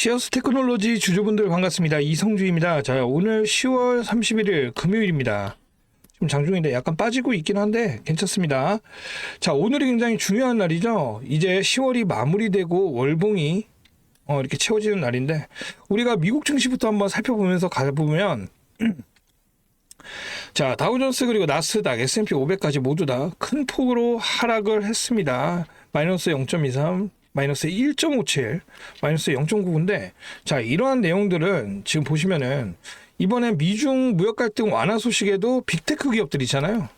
시어스 테크놀로지 주주분들 반갑습니다. 이성주입니다. 자, 오늘 10월 31일 금요일입니다. 지금 장중인데 약간 빠지고 있긴 한데 괜찮습니다. 자, 오늘이 굉장히 중요한 날이죠. 이제 10월이 마무리되고 월봉이 어, 이렇게 채워지는 날인데 우리가 미국 증시부터 한번 살펴보면서 가보면 자, 다우존스 그리고 나스닥, S&P 500까지 모두 다 큰 폭으로 하락을 했습니다. 마이너스 0.23, 마이너스 1.57, 마이너스 0.99인데 자, 이러한 내용들은 지금 보시면은 이번에 미중 무역 갈등 완화 소식에도 빅테크 기업들 있잖아요.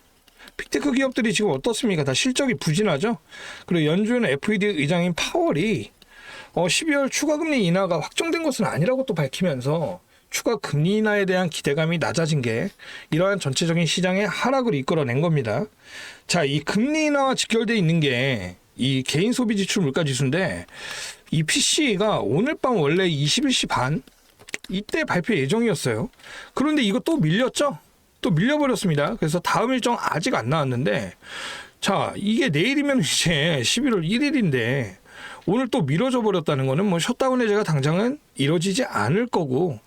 빅테크 기업들이 지금 어떻습니까? 다 실적이 부진하죠. 그리고 연준 FED 의장인 파월이 어, 12월 추가 금리 인하가 확정된 것은 아니라고 또 밝히면서 추가 금리 인하에 대한 기대감이 낮아진 게 이러한 전체적인 시장의 하락을 이끌어낸 겁니다. 자, 이 금리 인하와 직결돼 있는 게 이 개인 소비 지출 물가 지수인데 이 PC가 오늘 밤 원래 21시 반 이때 발표 예정이었어요. 그런데 이거 또 밀렸죠? 또 밀려버렸습니다. 그래서 다음 일정 아직 안 나왔는데 자, 이게 내일이면 이제 11월 1일인데 오늘 또 미뤄져 버렸다는 거는 뭐 셧다운 해제가 당장은 이뤄지지 않을 거고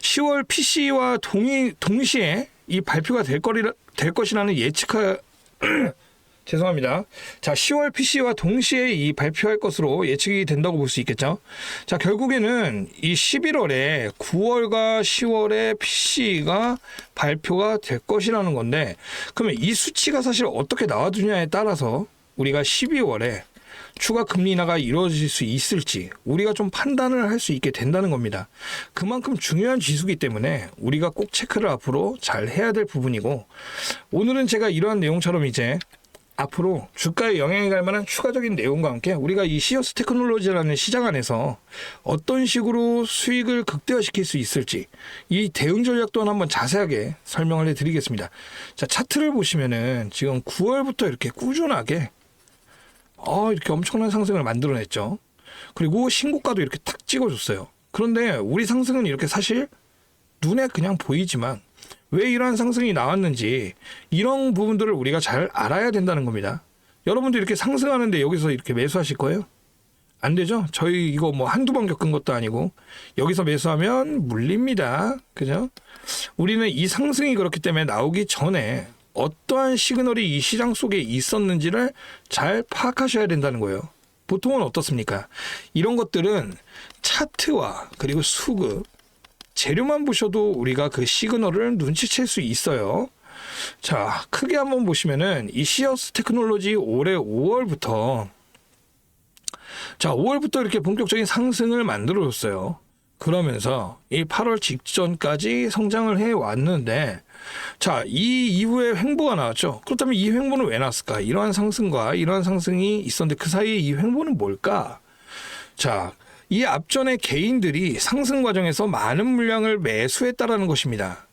10월 PC와 동이 동시에 이 발표가 될 거리라 될 것이라는 예측하 죄송합니다. 자, 10월 PC와 동시에 이 발표할 것으로 예측이 된다고 볼 수 있겠죠. 자, 결국에는 이 11월에 9월과 10월에 PC가 발표가 될 것이라는 건데, 그러면 이 수치가 사실 어떻게 나와주냐에 따라서 우리가 12월에 추가 금리 인하가 이루어질 수 있을지 우리가 좀 판단을 할 수 있게 된다는 겁니다. 그만큼 중요한 지수기 때문에 우리가 꼭 체크를 앞으로 잘 해야 될 부분이고 오늘은 제가 이러한 내용처럼 이제 앞으로 주가에 영향이 갈 만한 추가적인 내용과 함께 우리가 이 시어스 테크놀로지라는 시장 안에서 어떤 식으로 수익을 극대화시킬 수 있을지 이 대응 전략 또한 한번 자세하게 설명을 해드리겠습니다. 자 차트를 보시면은 지금 9월부터 이렇게 꾸준하게 어, 이렇게 엄청난 상승을 만들어냈죠. 그리고 신고가도 이렇게 탁 찍어줬어요. 그런데 우리 상승은 이렇게 사실 눈에 그냥 보이지만 왜 이러한 상승이 나왔는지 이런 부분들을 우리가 잘 알아야 된다는 겁니다. 여러분들 이렇게 상승하는데 여기서 이렇게 매수하실 거예요? 안 되죠? 저희 이거 뭐 한두 번 겪은 것도 아니고 여기서 매수하면 물립니다. 그죠? 우리는 이 상승이 그렇기 때문에 나오기 전에 어떠한 시그널이 이 시장 속에 있었는지를 잘 파악하셔야 된다는 거예요. 보통은 어떻습니까? 이런 것들은 차트와 그리고 수급, 재료만 보셔도 우리가 그 시그널을 눈치챌 수 있어요. 자, 크게 한번 보시면은 이 시어스 테크놀로지 올해 5월부터 자, 5월부터 이렇게 본격적인 상승을 만들어 줬어요. 그러면서 이 8월 직전까지 성장을 해 왔는데 자, 이 이후에 횡보가 나왔죠. 그렇다면 이 횡보는 왜 나왔을까? 이러한 상승과 이러한 상승이 있었는데 그 사이에 이 횡보는 뭘까? 자, 이 앞전에 개인들이 상승 과정에서 많은 물량을 매수했다라는 것입니다.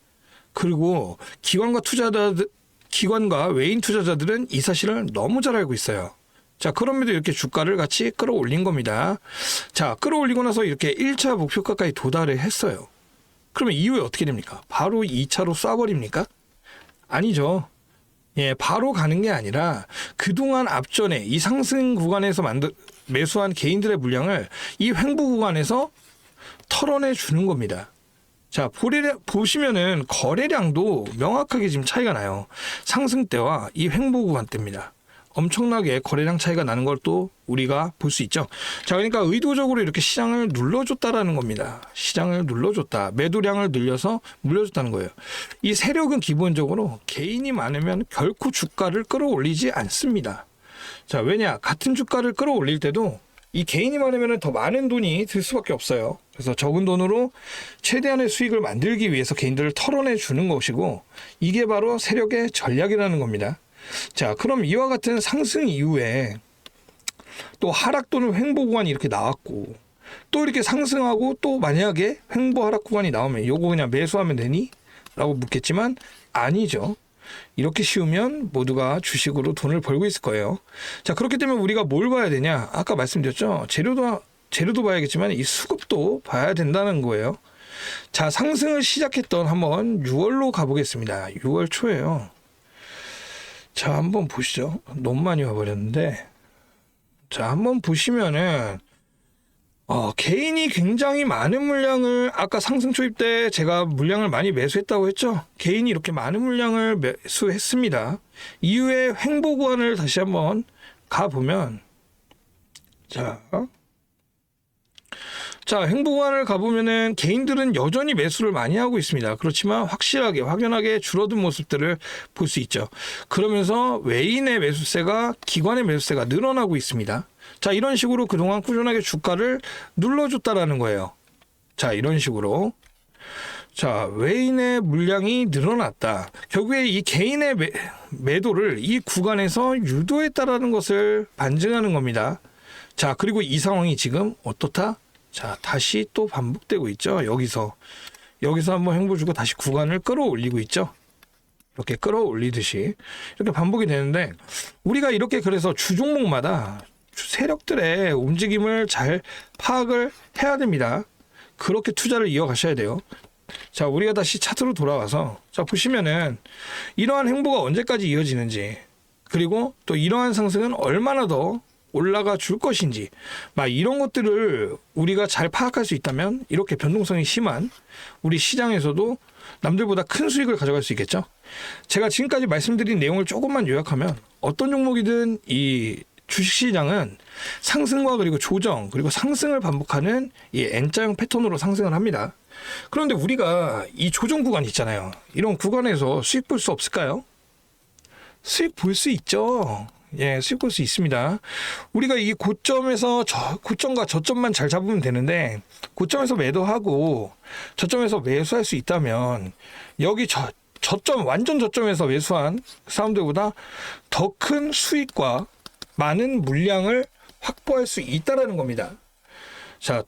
그리고 기관과 투자자들 기관과 외인 투자자들은 이 사실을 너무 잘 알고 있어요. 자, 그럼에도 이렇게 주가를 같이 끌어올린 겁니다. 자, 끌어올리고 나서 이렇게 1차 목표가까지 도달을 했어요. 그러면 이후에 어떻게 됩니까? 바로 2차로 쏴버립니까? 아니죠. 예, 바로 가는 게 아니라 그동안 앞전에 이 상승 구간에서 만들, 매수한 개인들의 물량을 이 횡보 구간에서 털어내 주는 겁니다. 자, 보시면은 거래량도 명확하게 지금 차이가 나요. 상승 때와 이 횡보 구간 때입니다. 엄청나게 거래량 차이가 나는 걸 또 우리가 볼 수 있죠. 자, 그러니까 의도적으로 이렇게 시장을 눌러줬다라는 겁니다. 시장을 눌러줬다. 매도량을 늘려서 물려줬다는 거예요. 이 세력은 기본적으로 개인이 많으면 결코 주가를 끌어올리지 않습니다. 자, 왜냐? 같은 주가를 끌어올릴 때도 이 개인이 많으면 더 많은 돈이 들 수밖에 없어요. 그래서 적은 돈으로 최대한의 수익을 만들기 위해서 개인들을 털어내 주는 것이고 이게 바로 세력의 전략이라는 겁니다. 자, 그럼 이와 같은 상승 이후에 또 하락 또는 횡보 구간이 이렇게 나왔고 또 이렇게 상승하고 또 만약에 횡보 하락 구간이 나오면 요거 그냥 매수하면 되니? 라고 묻겠지만 아니죠. 이렇게 쉬우면 모두가 주식으로 돈을 벌고 있을 거예요. 자, 그렇기 때문에 우리가 뭘 봐야 되냐? 아까 말씀드렸죠. 재료도 재료도 봐야겠지만 이 수급도 봐야 된다는 거예요. 자, 상승을 시작했던 한번 6월로 가보겠습니다. 6월 초에요. 자, 한번 보시죠. 너무 많이 와버렸는데. 자, 한번 보시면은, 어, 개인이 굉장히 많은 물량을 아까 상승 초입 때 제가 물량을 많이 매수했다고 했죠. 개인이 이렇게 많은 물량을 매수했습니다. 이후에 횡보 구간을 다시 한번 가 보면 자. 자, 횡보관을 가보면은 개인들은 여전히 매수를 많이 하고 있습니다. 그렇지만 확실하게, 확연하게 줄어든 모습들을 볼 수 있죠. 그러면서 외인의 매수세가 기관의 매수세가 늘어나고 있습니다. 자, 이런 식으로 그동안 꾸준하게 주가를 눌러줬다라는 거예요. 자, 이런 식으로. 자, 외인의 물량이 늘어났다. 결국에 이 개인의 매, 매도를 이 구간에서 유도했다라는 것을 반증하는 겁니다. 자, 그리고 이 상황이 지금 어떻다? 자, 다시 또 반복되고 있죠. 여기서. 여기서 한번 행보 주고 다시 구간을 끌어올리고 있죠. 이렇게 끌어올리듯이 이렇게 반복이 되는데 우리가 이렇게 그래서 주 종목마다 주 세력들의 움직임을 잘 파악을 해야 됩니다. 그렇게 투자를 이어가셔야 돼요. 자, 우리가 다시 차트로 돌아와서 자, 보시면은 이러한 행보가 언제까지 이어지는지 그리고 또 이러한 상승은 얼마나 더 올라가 줄 것인지 막 이런 것들을 우리가 잘 파악할 수 있다면 이렇게 변동성이 심한 우리 시장에서도 남들보다 큰 수익을 가져갈 수 있겠죠. 제가 지금까지 말씀드린 내용을 조금만 요약하면 어떤 종목이든 이 주식시장은 상승과 그리고 조정 그리고 상승을 반복하는 이 N자형 패턴으로 상승을 합니다. 그런데 우리가 이 조정 구간 있잖아요. 이런 구간에서 수익 볼 수 없을까요? 수익 볼 수 있죠. 예, 수익 볼 수 있습니다. 우리가 이 고점에서 저, 고점과 저점만 잘 잡으면 되는데 고점에서 매도하고 저점에서 매수할 수 있다면 여기 저 저점 완전 저점에서 매수한 사람들보다 더 큰 수익과 많은 물량을 확보할 수 있다라는 겁니다. 자,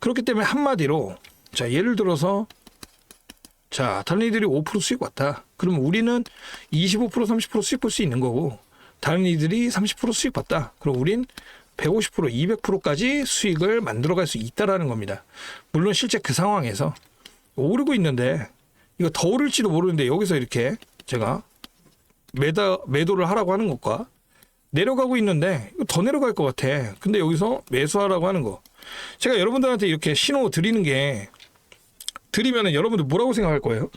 그렇기 때문에 한마디로 자, 예를 들어서 자, 다른 이들이 5% 수익 왔다. 그럼 우리는 25% 30% 수익 볼 수 있는 거고 다른 이들이 30% 수익 봤다. 그럼 우린 150% 200%까지 수익을 만들어 갈 수 있다라는 겁니다. 물론 실제 그 상황에서 오르고 있는데 이거 더 오를지도 모르는데 여기서 이렇게 제가 매다 매도를 하라고 하는 것과 내려가고 있는데 더 내려갈 것 같아. 근데 여기서 매수하라고 하는 거. 제가 여러분들한테 이렇게 신호 드리는 게 드리면은 여러분들 뭐라고 생각할 거예요?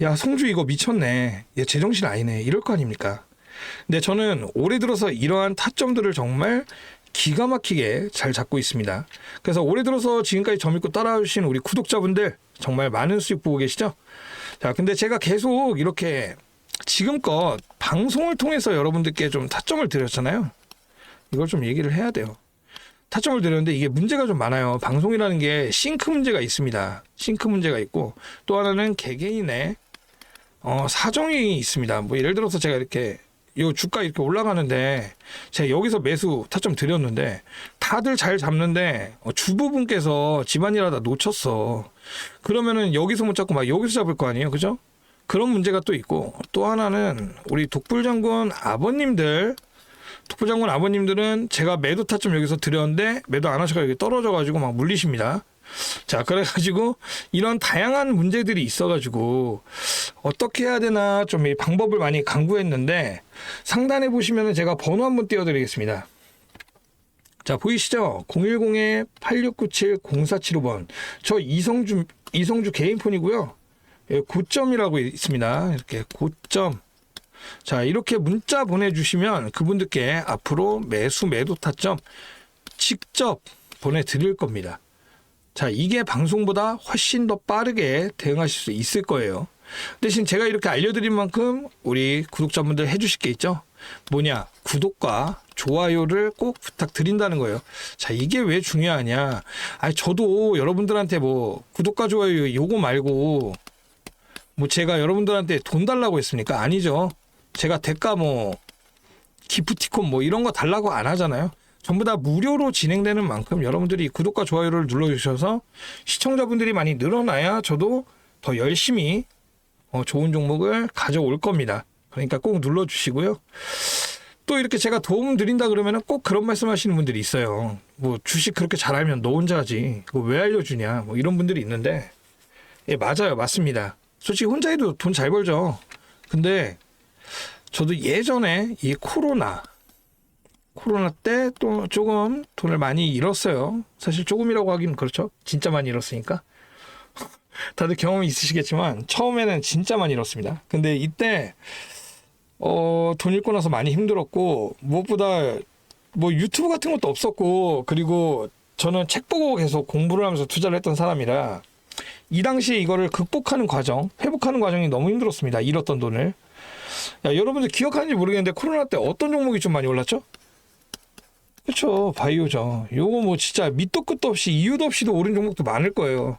야 성주 이거 미쳤네. 얘 제정신 아니네. 이럴 거 아닙니까? 근데 저는 올해 들어서 이러한 타점들을 정말 기가 막히게 잘 잡고 있습니다. 그래서 올해 들어서 지금까지 따라와 주신 우리 구독자분들 정말 많은 수익 보고 계시죠? 자, 근데 제가 계속 이렇게 지금껏 방송을 통해서 여러분들께 좀 타점을 드렸잖아요. 이걸 좀 얘기를 해야 돼요. 타점을 드렸는데 이게 문제가 좀 많아요. 방송이라는 게 싱크 문제가 있습니다. 싱크 문제가 있고 또 하나는 개개인의 어, 사정이 있습니다. 뭐 예를 들어서 제가 이렇게 요 주가 이렇게 올라가는데 제가 여기서 매수 타점 드렸는데 다들 잘 잡는데 어, 주부분께서 집안일하다 놓쳤어. 그러면은 여기서 못 잡고 막 여기서 잡을 거 아니에요, 그죠? 그런 문제가 또 있고 또 하나는 우리 독불장군 아버님들 독불장군 아버님들은 제가 매도 타점 여기서 드렸는데 매도 안 하셔가 여기 떨어져가지고 막 물리십니다. 자, 그래가지고 이런 다양한 문제들이 있어가지고 어떻게 해야 되나 좀 이 방법을 많이 강구했는데 상단에 보시면은 제가 번호 한번 띄워드리겠습니다. 자, 보이시죠? 010-8697-0475번. 저 이성주, 이성주 개인폰이고요. 예, 고점이라고 있습니다. 이렇게 고점. 자, 이렇게 문자 보내주시면 그분들께 앞으로 매수 매도 타점 직접 보내드릴 겁니다. 자, 이게 방송보다 훨씬 더 빠르게 대응하실 수 있을 거예요. 대신 제가 이렇게 알려드린 만큼 우리 구독자분들 해주실 게 있죠? 뭐냐, 구독과 좋아요를 꼭 부탁드린다는 거예요. 자, 이게 왜 중요하냐? 아니, 저도 여러분들한테 뭐 구독과 좋아요 요거 말고 뭐 제가 여러분들한테 돈 달라고 했습니까? 아니죠. 제가 대가 뭐 기프티콘 뭐 이런 거 달라고 안 하잖아요. 전부 다 무료로 진행되는 만큼 여러분들이 구독과 좋아요를 눌러주셔서 시청자분들이 많이 늘어나야 저도 더 열심히 어, 좋은 종목을 가져올 겁니다. 그러니까 꼭 눌러주시고요. 또 이렇게 제가 도움 드린다 그러면 꼭 그런 말씀 하시는 분들이 있어요. 뭐 주식 그렇게 잘 알면 너 혼자 하지. 그거 왜 알려주냐. 뭐 이런 분들이 있는데. 예, 맞아요. 맞습니다. 솔직히 혼자 해도 돈 잘 벌죠. 근데 저도 예전에 이 코로나 코로나 때 또 조금 돈을 많이 잃었어요. 사실 조금이라고 하긴 그렇죠. 진짜 많이 잃었으니까. 다들 경험이 있으시겠지만 처음에는 진짜 많이 잃었습니다. 근데 이때 어, 돈 잃고 나서 많이 힘들었고 무엇보다 뭐 유튜브 같은 것도 없었고 그리고 저는 책 보고 계속 공부를 하면서 투자를 했던 사람이라 이 당시에 이거를 극복하는 과정, 회복하는 과정이 너무 힘들었습니다. 잃었던 돈을. 야, 여러분들 기억하는지 모르겠는데 코로나 때 어떤 종목이 좀 많이 올랐죠? 그렇죠. 바이오죠. 요거 뭐 진짜 밑도 끝도 없이 이유도 없이도 오른 종목도 많을 거예요.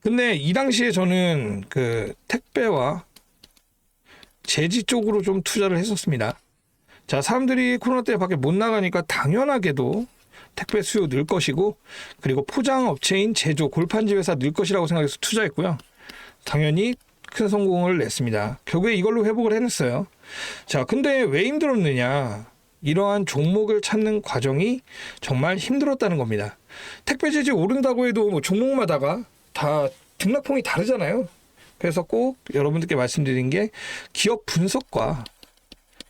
근데 이 당시에 저는 그 택배와 제지 쪽으로 좀 투자를 했었습니다. 자, 사람들이 코로나 때 밖에 못 나가니까 당연하게도 택배 수요 늘 것이고 그리고 포장 업체인 제조 골판지 회사 늘 것이라고 생각해서 투자했고요. 당연히 큰 성공을 냈습니다. 결국에 이걸로 회복을 해냈어요. 자, 근데 왜 힘들었느냐? 이러한 종목을 찾는 과정이 정말 힘들었다는 겁니다. 택배 재지 오른다고 해도 뭐 종목마다가 다 등락폭이 다르잖아요. 그래서 꼭 여러분들께 말씀드린 게 기업 분석과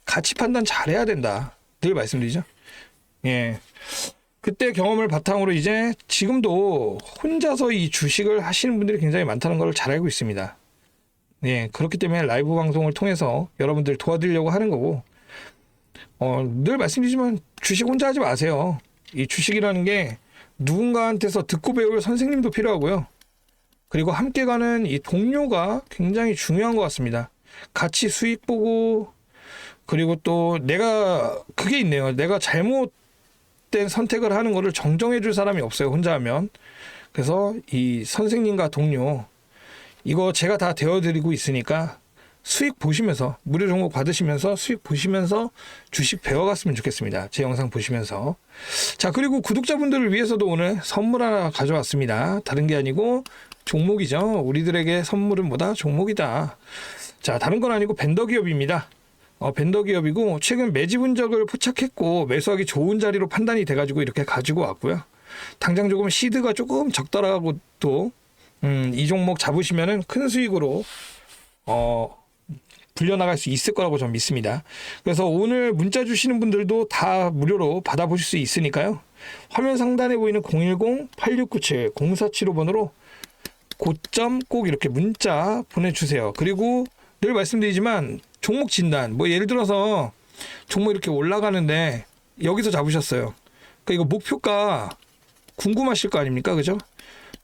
가치 판단 잘해야 된다. 늘 말씀드리죠. 예. 그때 경험을 바탕으로 이제 지금도 혼자서 이 주식을 하시는 분들이 굉장히 많다는 걸 잘 알고 있습니다. 예, 그렇기 때문에 라이브 방송을 통해서 여러분들 도와드리려고 하는 거고, 어, 늘 말씀드리지만 주식 혼자 하지 마세요. 이 주식이라는 게 누군가한테서 듣고 배울 선생님도 필요하고요. 그리고 함께 가는 이 동료가 굉장히 중요한 것 같습니다. 같이 수익 보고, 그리고 또 내가, 그게 있네요. 내가 잘못 된 선택을 하는 거를 정정해 줄 사람이 없어요. 혼자 하면. 그래서 이 선생님과 동료, 이거 제가 다 되어 드리고 있으니까 수익 보시면서 무료 종목 받으시면서 수익 보시면서 주식 배워갔으면 좋겠습니다. 제 영상 보시면서 자 그리고 구독자분들을 위해서도 오늘 선물 하나 가져왔습니다. 다른 게 아니고 종목이죠. 우리들에게 선물은 뭐다 종목이다. 자 다른 건 아니고 벤더 기업입니다. 어, 벤더 기업이고 최근 매지 분적을 포착했고 매수하기 좋은 자리로 판단이 돼가지고 이렇게 가지고 왔고요. 당장 조금 시드가 조금 적더라고 또 음, 이 종목 잡으시면은 큰 수익으로 어 불려나갈 수 있을 거라고 저는 믿습니다. 그래서 오늘 문자 주시는 분들도 다 무료로 받아보실 수 있으니까요. 화면 상단에 보이는 010-8697-0475번으로 고점 꼭 이렇게 문자 보내주세요. 그리고 늘 말씀드리지만 종목 진단, 뭐 예를 들어서 종목 이렇게 올라가는데 여기서 잡으셨어요. 그러니까 이거 목표가 궁금하실 거 아닙니까? 그죠?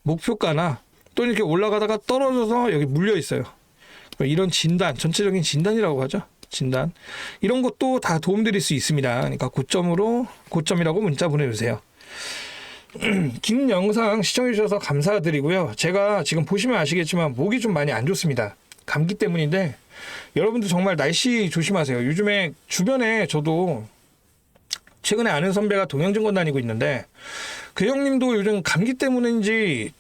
목표가나 또 이렇게 올라가다가 떨어져서 여기 물려 있어요. 이런 진단, 전체적인 진단이라고 하죠. 진단. 이런 것도 다 도움드릴 수 있습니다. 그러니까 고점으로, 고점이라고 문자 보내주세요. 긴 영상 시청해주셔서 감사드리고요. 제가 지금 보시면 아시겠지만 목이 좀 많이 안 좋습니다. 감기 때문인데 여러분들 정말 날씨 조심하세요. 요즘에 주변에 저도 최근에 아는 선배가 동양증권 다니고 있는데 그 형님도 요즘 감기 때문인지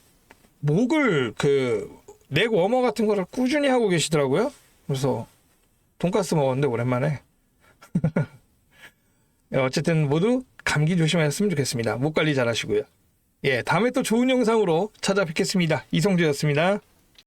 목을 그넥 워머 같은 거를 꾸준히 하고 계시더라고요. 그래서 돈가스 먹었는데 오랜만에. 예, 어쨌든 모두 감기 조심하셨으면 좋겠습니다. 목 관리 잘 하시고요. 예, 다음에 또 좋은 영상으로 찾아뵙겠습니다. 이성주였습니다.